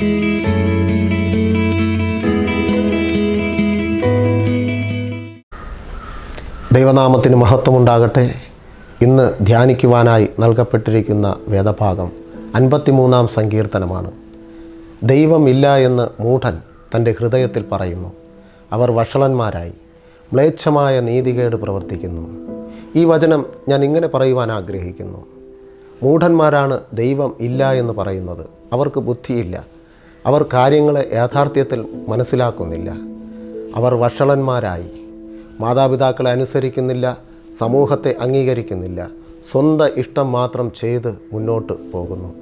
ദൈവനാമത്തിന് മഹത്വമുണ്ടാകട്ടെ. ഇന്ന് ധ്യാനിക്കുവാനായി നൽകപ്പെട്ടിരിക്കുന്ന വേദഭാഗം അൻപത്തിമൂന്നാം സങ്കീർത്തനമാണ്. ദൈവമില്ല എന്ന് മൂഢൻ തന്റെ ഹൃദയത്തിൽ പറയുന്നു. അവർ വഷളന്മാരായി മ്ലേച്ഛമായ നീതികേട് പ്രവർത്തിക്കുന്നു. ഈ വചനം ഞാൻ ഇങ്ങനെ പറയുവാൻ ആഗ്രഹിക്കുന്നു. മൂഢന്മാരാണ് ദൈവം ഇല്ല എന്ന് പറയുന്നത്. അവർക്ക് ബുദ്ധിയില്ല. അവർ കാര്യങ്ങളെ യാഥാർത്ഥ്യത്തിൽ മനസ്സിലാക്കുന്നില്ല. അവർ വഷളന്മാരായി. മാതാപിതാക്കളെ അനുസരിക്കുന്നില്ല സമൂഹത്തെ അംഗീകരിക്കുന്നില്ല. സ്വന്തം ഇഷ്ടം മാത്രം ചെയ്ത് മുന്നോട്ട് പോകുന്നു.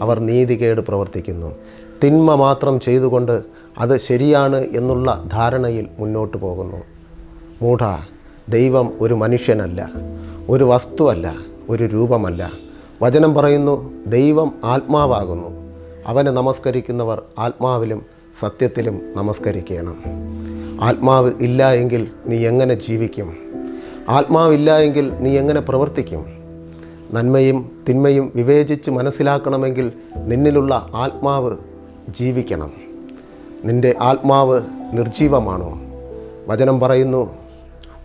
അവർ നീതികേട് പ്രവർത്തിക്കുന്നു. തിന്മ മാത്രം ചെയ്തുകൊണ്ട് അത് ശരിയാണ് എന്നുള്ള ധാരണയിൽ മുന്നോട്ട് പോകുന്നു. മൂഢ ദൈവം ഒരു മനുഷ്യനല്ല ഒരു വസ്തുവല്ല ഒരു രൂപമല്ല. വചനം പറയുന്നു ദൈവം ആത്മാവാകുന്നു. അവനെ നമസ്കരിക്കുന്നവർ ആത്മാവിലും സത്യത്തിലും നമസ്കരിക്കണം. ആത്മാവ് ഇല്ല എങ്കിൽ നീ എങ്ങനെ ജീവിക്കും? ആത്മാവില്ല എങ്കിൽ നീ എങ്ങനെ പ്രവർത്തിക്കും? നന്മയും തിന്മയും വിവേചിച്ച് മനസ്സിലാക്കണമെങ്കിൽ നിന്നിലുള്ള ആത്മാവ് ജീവിക്കണം. നിന്റെ ആത്മാവ് നിർജീവമാണോ വചനം പറയുന്നു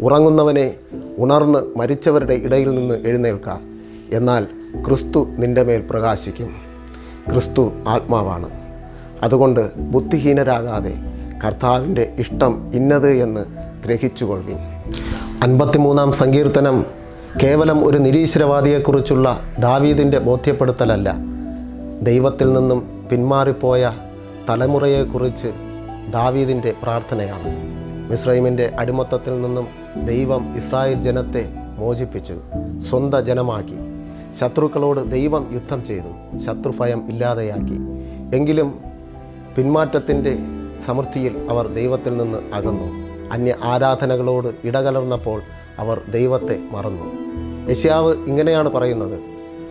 ഉറങ്ങുന്നവനെ ഉണർന്ന് മരിച്ചവരുടെ ഇടയിൽ നിന്ന് എഴുന്നേൽക്ക എന്നാൽ ക്രിസ്തു നിന്റെ മേൽ പ്രകാശിക്കും. ക്രിസ്തു ആത്മാവാണ്. അതുകൊണ്ട് ബുദ്ധിഹീനരാകാതെ കർത്താവിന്റെ ഇഷ്ടം ഇന്നത് എന്ന് ഗ്രഹിച്ചുകൊള്ളുവിൻ. അൻപത്തിമൂന്നാം സങ്കീർത്തനം കേവലം ഒരു നിരീശ്വരവാദിയെക്കുറിച്ചുള്ള ദാവീദിന്റെ ബോധ്യപ്പെടുത്തലല്ല. ദൈവത്തിൽ നിന്നും പിന്മാറിപ്പോയ തലമുറയെക്കുറിച്ച് ദാവീദിന്റെ പ്രാർത്ഥനയാണ്. മിസ്രൈമിന്റെ അടിമത്തത്തിൽ നിന്നും ദൈവം ഇസ്രായേൽ ജനത്തെ മോചിപ്പിച്ചു സ്വന്തം ജനമാക്കി ശത്രുക്കളോട് ദൈവം യുദ്ധം ചെയ്തു ശത്രുഭയം ഇല്ലാതെയാക്കി. എങ്കിലും പിന്മാറ്റത്തിന്റെ സമൃദ്ധിയിൽ അവർ ദൈവത്തിൽ നിന്ന് അകന്നു. അന്യ ആരാധനകളോട് ഇടകലർന്നപ്പോൾ അവർ ദൈവത്തെ മറന്നു. യശ്യാവ് ഇങ്ങനെയാണ് പറയുന്നത്.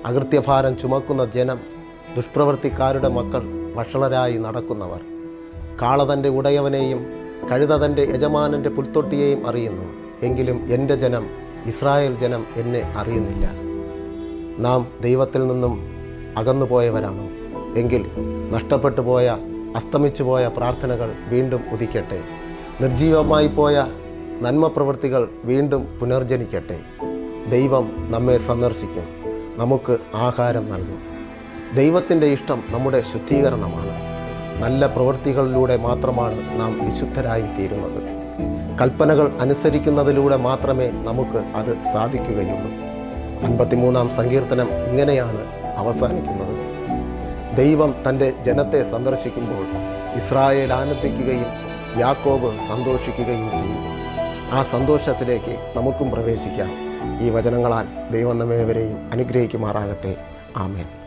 അകൃത്യഭാരം ചുമക്കുന്ന ജനം ദുഷ്പ്രവൃത്തിക്കാരുടെ മക്കൾ വഷളരായി നടക്കുന്നവർ. കാള തന്റെ ഉടയവനെയും കഴുത തന്റെ യജമാനന്റെ പുൽത്തൊട്ടിയെയും അറിയുന്നു. എങ്കിലും എന്റെ ജനം ഇസ്രായേൽ ജനം എന്നെ അറിയുന്നില്ല. നാം ദൈവത്തിൽ നിന്നും അകന്നുപോയവരാണോ. എങ്കിൽ നഷ്ടപ്പെട്ടു പോയ അസ്തമിച്ചു പോയ പ്രാർത്ഥനകൾ വീണ്ടും ഉദിക്കട്ടെ. നിർജീവമായി പോയ നന്മ പ്രവൃത്തികൾ വീണ്ടും പുനർജനിക്കട്ടെ. ദൈവം നമ്മെ സന്ദർശിക്കും. നമുക്ക് ആഹാരം നൽകും. ദൈവത്തിന്റെ ഇഷ്ടം നമ്മുടെ ശുദ്ധീകരണമാണ്. നല്ല പ്രവൃത്തികളിലൂടെ മാത്രമാണ് നാം വിശുദ്ധരായി തീരുന്നത് കൽപ്പനകൾ അനുസരിക്കുന്നതിലൂടെ മാത്രമേ നമുക്ക് അത് സാധിക്കുകയുള്ളൂ. അൻപത്തിമൂന്നാം സങ്കീർത്തനം ഇങ്ങനെയാണ് അവസാനിക്കുന്നത്. ദൈവം തന്റെ ജനത്തെ സന്ദർശിക്കുമ്പോൾ ഇസ്രായേൽ ആനന്ദിക്കുകയും യാക്കോബ് സന്തോഷിക്കുകയും ചെയ്യും. ആ സന്തോഷത്തിലേക്ക് നമുക്കും പ്രവേശിക്കാം. ഈ വചനങ്ങളാൽ ദൈവം നമ്മേവരെയും അനുഗ്രഹിക്കുമാറാകട്ടെ. ആമേൻ.